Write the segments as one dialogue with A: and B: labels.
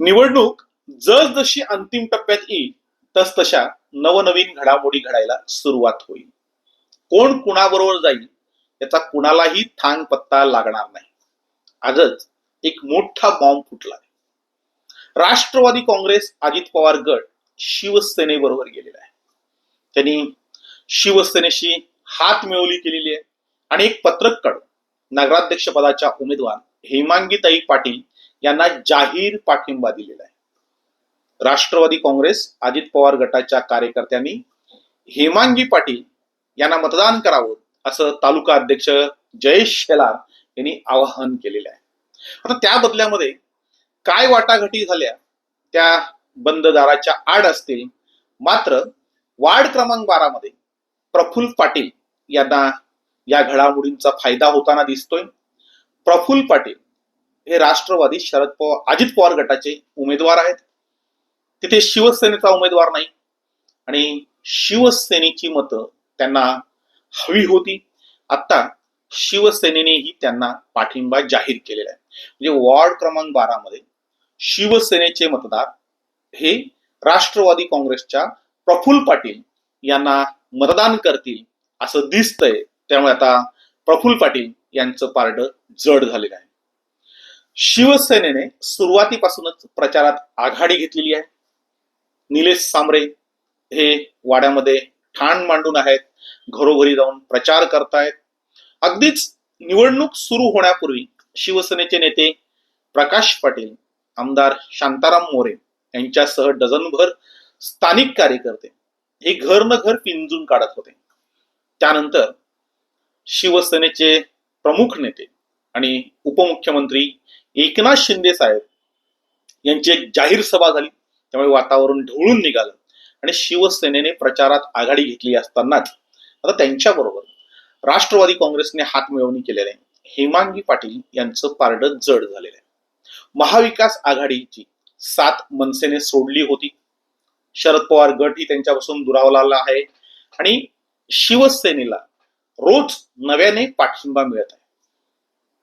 A: निवडणूक जसजशी अंतिम टप्प्यात येईल तस तशा नवनवीन घडामोडी घडायला सुरुवात होईल. कोण कुणाबरोबर जाईल याचा कुणालाही थांग पत्ता लागणार नाही. आजच एक मोठा बॉम्ब फुटला राष्ट्रवादी काँग्रेस अजित पवार गट शिवसेनेबरोबर गेलेला आहे. त्यांनी शिवसेनेशी हात मिळवली केलेली आहे आणि एक पत्रक काढून नगराध्यक्ष पदाच्या उमेदवार हेमांगीताई पाटील यांना जाहीर पाठिंबा दिलेला आहे. राष्ट्रवादी काँग्रेस अजित पवार गटाच्या कार्यकर्त्यांनी हेमांगी पाटील यांना मतदान करावं असं तालुका अध्यक्ष जयेश शेलार यांनी आवाहन केलेलं आहे. आता त्या बदल्यामध्ये काय वाटाघाटी झाल्या? त्या बंद दाराच्या आड असतील. मात्र वार्ड क्रमांक बारा मध्ये प्रफुल्ल पाटील यांना या घडामोडींचा फायदा होताना दिसतोय. प्रफुल्ल पाटील हे राष्ट्रवादी शरद पवार अजित पवार गटाचे उमेदवार आहेत. तिथे शिवसेनेचा उमेदवार नाही. आणि शिवसेनेची मतं त्यांना हवी होती. आता शिवसेनेनेही त्यांना पाठिंबा जाहीर केलेला आहे. म्हणजे वॉर्ड क्रमांक बारामध्ये शिवसेनेचे मतदार हे राष्ट्रवादी काँग्रेसच्या प्रफुल्ल पाटील यांना मतदान करतील असं दिसतंय. त्यामुळे आता प्रफुल्ल पाटील यांचं पारड जड झालेलं आहे. शिवसेनेने सुरुवातीपासूनच प्रचारात आघाडी घेतलेली आहे. निलेश सांबरे हे वाड्यामध्ये ठाण मांडून आहेत. घरोघरी जाऊन प्रचार करतायत. अगदीच निवडणूक सुरू होण्यापूर्वी शिवसेनेचे नेते प्रकाश पाटील आमदार शांताराम मोरे यांच्यासह डझनभर स्थानिक कार्यकर्ते हे घर न घर पिंजून काढत होते. त्यानंतर शिवसेनेचे प्रमुख नेते आणि उपमुख्यमंत्री एकनाथ शिंदे साहेब यांची एक जाहीर सभा झाली. त्यामुळे वातावरण ढवळून निघालं आणि शिवसेनेने प्रचारात आघाडी घेतली असतानाच आता त्यांच्याबरोबर राष्ट्रवादी काँग्रेसने हात मिळवणी केलेले हेमांगी पाटील यांचं पारड जड झालेलं आहे. महाविकास आघाडीची सात मनसेने सोडली होती. शरद पवार गट ही त्यांच्यापासून दुरावला आहे. आणि शिवसेनेला रोज नव्याने पाठिंबा मिळत आहे.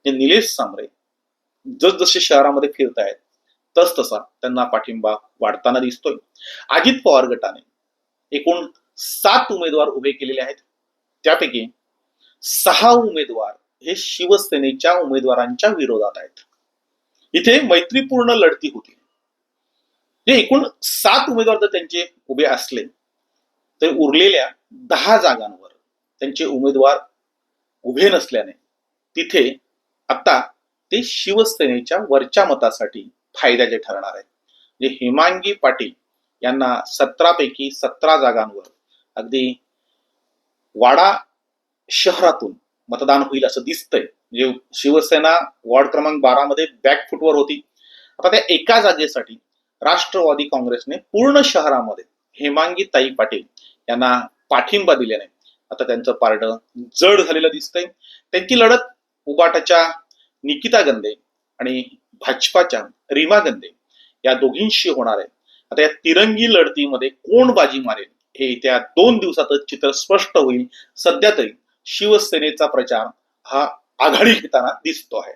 A: हे निलेश सांबरे जसजसे शहरामध्ये फिरत आहेत तस तसा त्यांना पाठिंबा वाढताना दिसतोय. अजित पवार गटाने एकूण सात उमेदवार उभे केलेले आहेत. त्यापैकी सहा उमेदवार हे शिवसेनेच्या उमेदवारांच्या विरोधात आहेत. इथे मैत्रीपूर्ण लढती होती. हे एकूण सात उमेदवार जर त्यांचे उभे असले तर उरलेल्या दहा जागांवर त्यांचे उमेदवार उभे नसल्याने तिथे आता ते शिवसेनेच्या वरच्या मतासाठी फायद्याचे ठरणार आहे म्हणजे हेमांगी पाटील यांना सतरापैकी सतरा जागांवर अगदी वाडा शहरातून मतदान होईल असं दिसतंय. म्हणजे शिवसेना वॉर्ड क्रमांक बारा मध्ये बॅकफुटवर होती. आता त्या एका जागेसाठी राष्ट्रवादी काँग्रेसने पूर्ण शहरामध्ये हेमांगी ताई पाटील यांना पाठिंबा दिल्याने आता त्यांचं पारड जड झालेलं दिसतंय. त्यांची लढत उबाटाच्या निकिता गंदे आणि भाजपाच्या रीमा गंदे या दोघींशी होणार आहे. आता या तिरंगी लढतीमध्ये कोण बाजी मारेल हे येत्या दोन दिवसातच चित्र स्पष्ट होईल. सध्या तरी शिवसेनेचा प्रचार हा आघाडी घेताना दिसतो आहे.